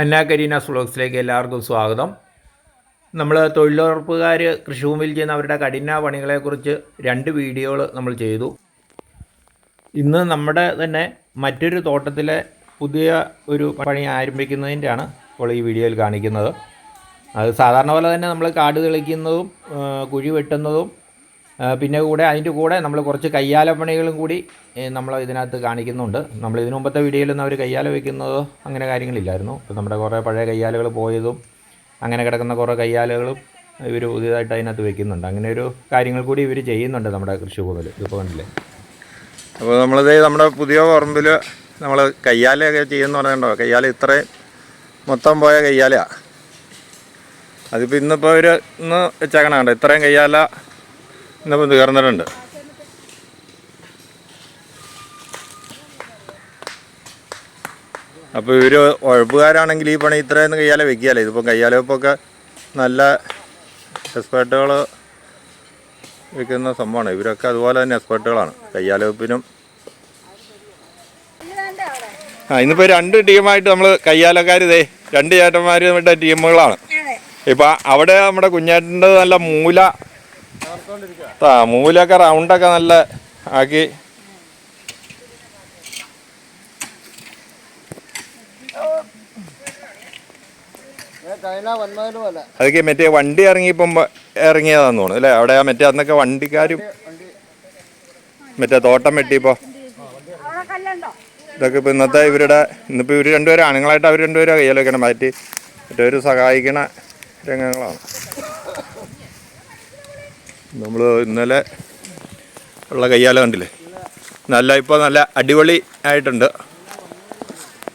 അന്ന കരീനാസ് വ്ളോഗ്സിലേക്ക് എല്ലാവർക്കും സ്വാഗതം. നമ്മൾ തൊഴിലുറപ്പുകാർ കൃഷിഭൂമിയിൽ ചെയ്യുന്ന അവരുടെ കഠിന പണികളെക്കുറിച്ച് രണ്ട് വീഡിയോകൾ നമ്മൾ ചെയ്തു. ഇന്ന് നമ്മുടെ തന്നെ മറ്റൊരു തോട്ടത്തിലെ പുതിയ ഒരു പണി ആരംഭിക്കുന്നതിന്റെയാണ് ഇപ്പോൾ ഈ വീഡിയോയിൽ കാണിക്കുന്നത്. അത് സാധാരണ പോലെ തന്നെ നമ്മൾ കാട് തെളിക്കുന്നതും കുഴി വെട്ടുന്നതും പിന്നെ കൂടെ അതിന്റെ കൂടെ നമ്മൾ കുറച്ച് കയ്യാലപ്പണികളും കൂടി നമ്മൾ ഇതിനകത്ത് കാണിക്കുന്നുണ്ട്. നമ്മൾ ഇതിനു മുമ്പത്തെ വീഡിയോയിലൊന്നും അവർ കയ്യാല വയ്ക്കുന്നതോ അങ്ങനെ കാര്യങ്ങളില്ലായിരുന്നു. ഇപ്പോൾ നമ്മുടെ കുറേ പഴയ കയ്യാലകൾ പോയതും അങ്ങനെ കിടക്കുന്ന കുറേ കയ്യാലകളും ഇവർ പുതിയതായിട്ട് അതിനകത്ത് വെക്കുന്നുണ്ട്. അങ്ങനെ ഒരു കാര്യങ്ങൾ കൂടി ഇവർ ചെയ്യുന്നുണ്ട് നമ്മുടെ കൃഷി ഭൂമിൽ ഇപ്പോൾ കണ്ടില്ലേ? അപ്പോൾ നമ്മളിത് നമ്മുടെ പുതിയ പറമ്പിൽ നമ്മൾ കയ്യാലയൊക്കെ ചെയ്യുന്ന പറഞ്ഞിട്ടുണ്ടോ? കയ്യാല ഇത്രയും മൊത്തം പോയ കയ്യാലയാണ് അതിപ്പോൾ ഇന്നിപ്പോൾ ഒരു ഇന്ന് വെച്ചേക്കണ കണ്ടോ? ഇത്രയും കയ്യാല ഇന്നിപ്പോൾ കയറുന്നവരുണ്ട് അപ്പോൾ ഇവർ ഉഴപ്പുകാരാണെങ്കിൽ ഈ പണി ഇത്രയും കയ്യാലെ വെക്കുകയല്ലേ? ഇതിപ്പം കയ്യാല വെപ്പൊക്കെ നല്ല എക്സ്പേർട്ടുകൾ വെക്കുന്ന സംഭവമാണ്. ഇവരൊക്കെ അതുപോലെ തന്നെ എക്സ്പേർട്ടുകളാണ്. കയ്യാലെ വെപ്പിനും ആ ഇന്നിപ്പോൾ രണ്ട് ടീമായിട്ട് നമ്മൾ കയ്യാലക്കാർ ഇതേ രണ്ട് ചേട്ടന്മാർ നമ്മുടെ ടീമുകളാണ്. ഇപ്പം അവിടെ നമ്മുടെ കുഞ്ഞേട്ടന്റെ നല്ല മൂല ആ മൂലൊക്കെ റൗണ്ടൊക്കെ നല്ല ആക്കി. അതൊക്കെ മറ്റേ വണ്ടി ഇറങ്ങിയപ്പം ഇറങ്ങിയതാന്ന് തോന്നുന്നു അല്ലേ? അവിടെ മറ്റേ അന്നൊക്കെ വണ്ടിക്കാരും മറ്റേ തോട്ടം വെട്ടിയപ്പോ. ഇതൊക്കെ ഇപ്പൊ ഇന്നത്തെ ഇവരുടെ ഇന്നിപ്പോ ഇവർ രണ്ടുപേരും ആണുങ്ങളായിട്ട് അവർ രണ്ടുപേരും കയ്യിലൊക്കെ മാറ്റി മറ്റൊരു സഹായിക്കണ രംഗങ്ങളാണ്. നമ്മൾ ഇന്നലെ ഉള്ള കയ്യാല കണ്ടില്ലേ? നല്ല ഇപ്പോൾ നല്ല അടിപൊളി ആയിട്ടുണ്ട്.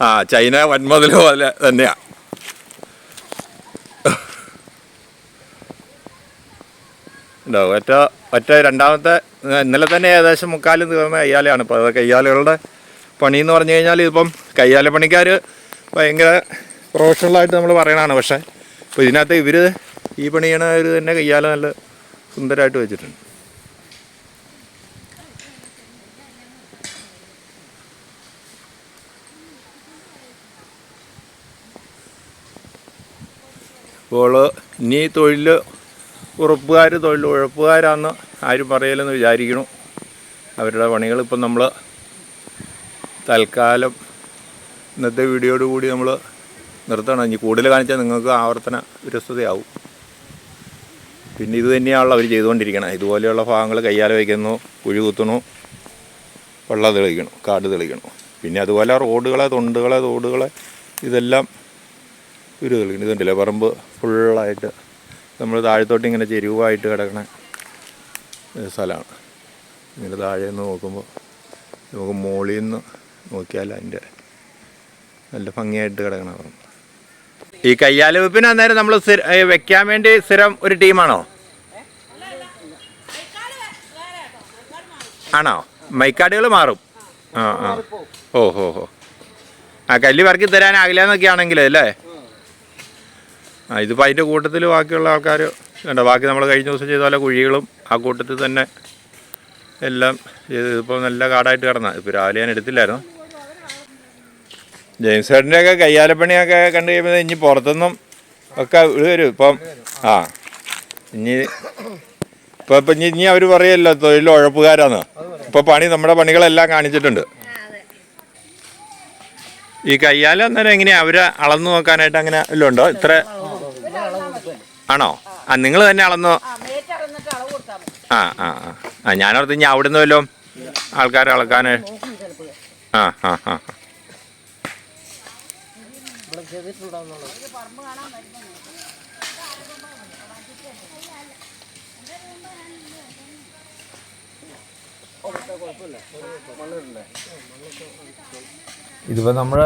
ആ ചൈന വൻമുതൽ പോലെ തന്നെയാ. ഉണ്ടാവും ഒറ്റ ഒറ്റ രണ്ടാമത്തെ ഇന്നലെ തന്നെ ഏകദേശം മുക്കാലും തീർന്ന കയ്യാലയാണ്. ഇപ്പോൾ അത് കയ്യാലകളുടെ പണി എന്ന് പറഞ്ഞു കഴിഞ്ഞാൽ ഇതിപ്പം കയ്യാല പണിക്കാർ ഭയങ്കര പ്രൊഫഷണലായിട്ട് നമ്മൾ പറയണതാണ്. പക്ഷേ ഇപ്പോൾ ഇതിനകത്ത് ഇവർ ഈ പണി ചെയ്യണവർ തന്നെ കയ്യാല നല്ല സുന്ദരമായിട്ട് വെച്ചിട്ടുണ്ട്. അപ്പോൾ ഇനി തൊഴിൽ ഉറപ്പുകാർ തൊഴിൽ ഉഴപ്പുകാരാന്ന് ആരും പറയലെന്ന് വിചാരിക്കണം അവരുടെ പണികളിപ്പം നമ്മൾ തൽക്കാലം ഇന്നത്തെ വീഡിയോയോട് കൂടി നമ്മൾ നിർത്തണം. ഇനി കൂടുതൽ കാണിച്ചാൽ നിങ്ങൾക്ക് ആവർത്തന വിരസതയാവും. പിന്നെ ഇത് തന്നെയാണല്ലോ അവർ ചെയ്തുകൊണ്ടിരിക്കണം. ഇതുപോലെയുള്ള ഭാഗങ്ങൾ കയ്യാലെ വയ്ക്കുന്നു കുഴി കുത്തണു വെള്ളം തെളിക്കണം കാട് തെളിക്കണം പിന്നെ അതുപോലെ റോഡുകളെ തൊണ്ടുകളെ തോടുകളെ ഇതെല്ലാം ഒരു തെളിക്കണം ഇതുണ്ടല്ലേ പറമ്പ് ഫുള്ളായിട്ട് നമ്മൾ താഴത്തോട്ട് ഇങ്ങനെ ചെരുവായിട്ട് കിടക്കണ സ്ഥലമാണ്. ഇങ്ങനെ താഴെ നിന്ന് നോക്കുമ്പോൾ നമുക്ക് മുകളിൽ നിന്ന് നോക്കിയാൽ അതിന്റെ നല്ല ഭംഗിയായിട്ട് കിടക്കണ പറമ്പ്. ഈ കയ്യാല വെപ്പിന് അന്നേരം നമ്മൾ വെക്കാൻ വേണ്ടി സ്ഥിരം ഒരു ടീമാണോ? ആണോ? മൈക്കാടുകൾ മാറും. ആ ആ. ഓ ഹോ ഹോ. ആ കല്ല് പറക്കി തരാനാകില്ല എന്നൊക്കെ ആണെങ്കിൽ അല്ലേ? ആ ഇതിപ്പോൾ അതിന്റെ കൂട്ടത്തിൽ ബാക്കിയുള്ള ആൾക്കാർ വേണ്ട ബാക്കി നമ്മൾ കഴിഞ്ഞ ദിവസം ചെയ്ത പോലെ കുഴികളും ആ കൂട്ടത്തിൽ തന്നെ എല്ലാം ഇതിപ്പോൾ നല്ല കാടായിട്ട് കിടന്ന. ഇപ്പോൾ രാവിലെ ഞാൻ എടുത്തില്ലായിരുന്നു. ജെയിംസ് ഹെഡിന്റെയൊക്കെ കയ്യാലപ്പണിയൊക്കെ കണ്ടു കഴിയുമ്പോൾ ഇനി പുറത്തുനിന്നും ഒക്കെ വരും. ഇപ്പം ആ ഇനി ഇപ്പം ഇപ്പം ഇനി ഇനി അവർ പറയല്ലോ തൊഴിൽ ഉഴപ്പുകാരാന്ന് ഇപ്പോൾ പണി നമ്മുടെ പണികളെല്ലാം കാണിച്ചിട്ടുണ്ട്. ഈ കയ്യാല അന്നേരം എങ്ങനെയാ? അവരെ അളന്നു നോക്കാനായിട്ട് അങ്ങനെ വല്ലതും ഉണ്ടോ? ഇത്ര ആണോ? ആ നിങ്ങൾ തന്നെ അളന്നു ആ ആ ആ. ആ ഞാനോർത്ത് ഇനി അവിടുന്ന് വല്ലതും ആൾക്കാരെ അളക്കാൻ ആ ആ ആ ആ. ഇതിപ്പോൾ നമ്മൾ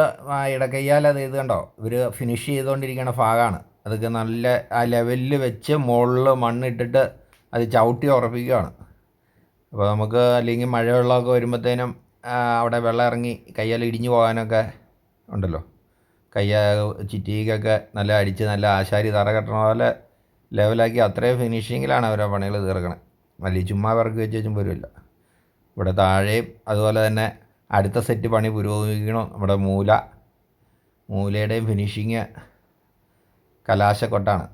ഇടക്കയ്യാൽ അത് ഇത് കണ്ടോ? ഇവർ ഫിനിഷ് ചെയ്തുകൊണ്ടിരിക്കുന്ന ഭാഗമാണ് അതൊക്കെ നല്ല ആ ലെവലിൽ വെച്ച് മുകളിൽ മണ്ണിട്ടിട്ട് അത് ചവിട്ടി ഉറപ്പിക്കുകയാണ് അപ്പോൾ നമുക്ക് അല്ലെങ്കിൽ മഴവെള്ളമൊക്കെ വരുമ്പോഴത്തേനും അവിടെ വെള്ളം ഇറങ്ങി കയ്യാൽ ഇടിഞ്ഞു പോകാനൊക്കെ ഉണ്ടല്ലോ. കയ്യ ചിറ്റിക്കൊക്കെ നല്ല അടിച്ച് നല്ല ആശാരി തറ കെട്ടണ പോലെ ലെവലാക്കി അത്രയും ഫിനിഷിങ്ങിലാണ് അവരുടെ പണികൾ തീർക്കണത് വലിയ ചുമ്മാ വിറക്ക് വെച്ച് വെച്ചും പോരുമില്ല ഇവിടെ താഴെയും അതുപോലെ തന്നെ അടുത്ത സെറ്റ് പണി പുരോഗമിക്കണം നമ്മുടെ മൂല മൂലയുടെയും ഫിനിഷിങ് കലാശക്കൊട്ടാണ്.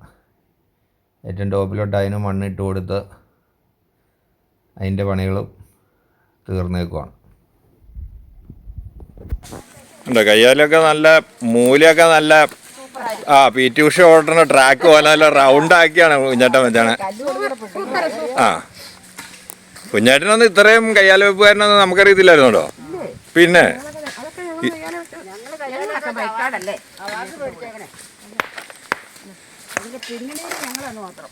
ഏറ്റവും ടോപ്പിലോട്ട് അതിന് മണ്ണിട്ട് കൊടുത്ത് അതിന്റെ പണികളും തീർന്നേക്കുവാണ്. ഉണ്ട്? കയ്യാലൊക്കെ നല്ല മൂലയൊക്കെ നല്ല ആ പി ടി ഉഷ ഓടുന്ന ട്രാക്ക് പോലെ നല്ല റൗണ്ട് ആക്കിയാണ് കുഞ്ഞേട്ടൻ വെച്ചാണ് ആ. കുഞ്ഞേട്ടനൊന്നും ഇത്രയും കയ്യാല വെപ്പുകാരനൊന്നും നമുക്കറിയത്തില്ലായിരുന്നുണ്ടോ പിന്നെ ഞങ്ങളൊക്കെ ബൈക്കാടല്ലേ അതിന്റെ പിന്നണി ഞങ്ങളെന്ന് മാത്രം.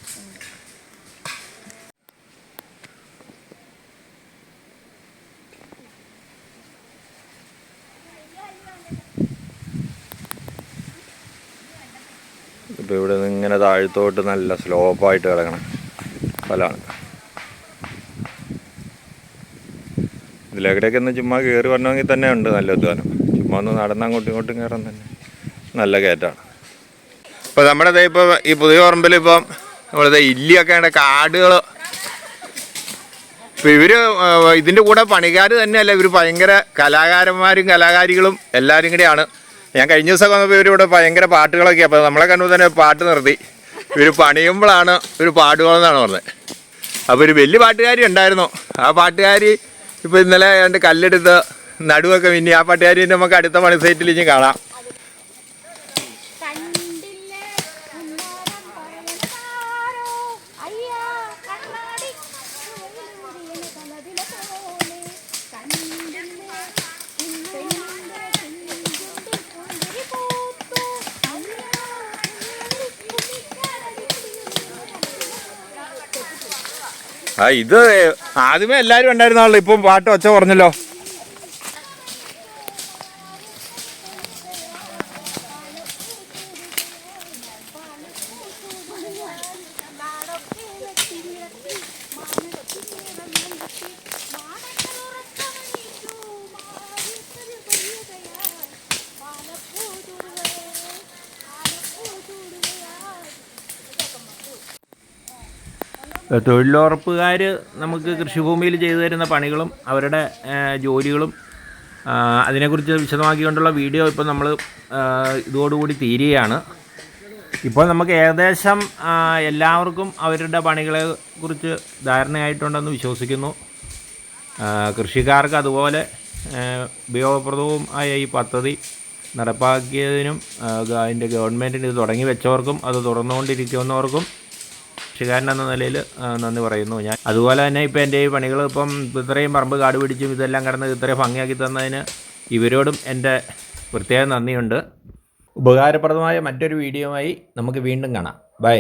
ഇപ്പം ഇവിടെ നിന്ന് ഇങ്ങനെ താഴത്തോട്ട് നല്ല സ്ലോപ്പായിട്ട് കിടക്കണം. സ്ഥലമാണ് ഇതിലേക്കിടയ്ക്ക് ഒന്ന് ചുമ്മാ കയറി വരണമെങ്കിൽ തന്നെ ഉണ്ട് നല്ല ഉദ്യാനം. ചുമ്മാ ഒന്ന് നടന്ന് അങ്ങോട്ടും ഇങ്ങോട്ടും കയറാൻ തന്നെ നല്ല കയറ്റാണ്. ഇപ്പോൾ നമ്മുടെ ഇപ്പോൾ ഈ പുതിയ പറമ്പിൽ ഇപ്പം നമ്മളിത് ഇല്ലിയൊക്കെ ഉണ്ട് കാടുകൾ ഇപ്പം ഇവർ ഇതിന്റെ കൂടെ പണിക്കാർ തന്നെയല്ല ഇവർ ഭയങ്കര കലാകാരന്മാരും കലാകാരികളും എല്ലാവരും കൂടെയാണ്. ഞാൻ കഴിഞ്ഞ ദിവസം വന്നപ്പോൾ ഇവരിവിടെ ഭയങ്കര പാട്ടുകളൊക്കെ അപ്പോൾ നമ്മളെ കണ്ടു തന്നെ പാട്ട് നിർത്തി. ഇവർ പണിയുമ്പോഴാണ് ഇവർ പാടുകളെന്നാണ് പറഞ്ഞത്. അപ്പോൾ ഒരു വലിയ പാട്ടുകാരി ഉണ്ടായിരുന്നു. ആ പാട്ടുകാരി ഇപ്പോൾ ഇന്നലെ രണ്ട് കല്ലെടുത്ത് നടുവൊക്കെ മിന്നി ആ പാട്ടുകാരി നമുക്ക് അടുത്ത പണി സൈറ്റിൽ ഇനി കാണാം. ആ ഇത് ആദ്യമേ എല്ലാവരും ഉണ്ടായിരുന്നാണല്ലോ ഇപ്പം പാട്ട് ഒച്ച പറഞ്ഞല്ലോ തൊഴിലുറപ്പുകാർ നമുക്ക് കൃഷിഭൂമിയിൽ ചെയ്തു തരുന്ന പണികളും അവരുടെ ജോലികളും അതിനെക്കുറിച്ച് വിശദമാക്കിക്കൊണ്ടുള്ള വീഡിയോ ഇപ്പോൾ നമ്മൾ ഇതോടുകൂടി തീരുകയാണ്. ഇപ്പോൾ നമുക്ക് ഏകദേശം എല്ലാവർക്കും അവരുടെ പണികളെ കുറിച്ച് ധാരണയായിട്ടുണ്ടെന്ന് വിശ്വസിക്കുന്നു. കൃഷിക്കാർക്ക് അതുപോലെ ഏ, ഉപയോഗപ്രദവും ആയ ഈ പദ്ധതി നടപ്പാക്കിയതിനും അതിന്റെ ഗവൺമെന്റിന് ഇത് തുടങ്ങി വെച്ചവർക്കും അത് തുടർന്നുകൊണ്ടിരിക്കുന്നവർക്കും കൃഷിക്കാരൻ എന്ന നിലയിൽ നന്ദി പറയുന്നു. ഞാൻ അതുപോലെ തന്നെ ഇപ്പം എന്റെ ഈ പണികൾ ഇപ്പം ഇത്രയും പറമ്പ് കാട് പിടിച്ചും ഇതെല്ലാം കിടന്ന് ഇത്രയും ഭംഗിയാക്കി തന്നതിന് ഇവരോടും എന്റെ പ്രത്യേക നന്ദിയുണ്ട്. ഉപകാരപ്രദമായ മറ്റൊരു വീഡിയോയുമായി നമുക്ക് വീണ്ടും കാണാം. ബൈ.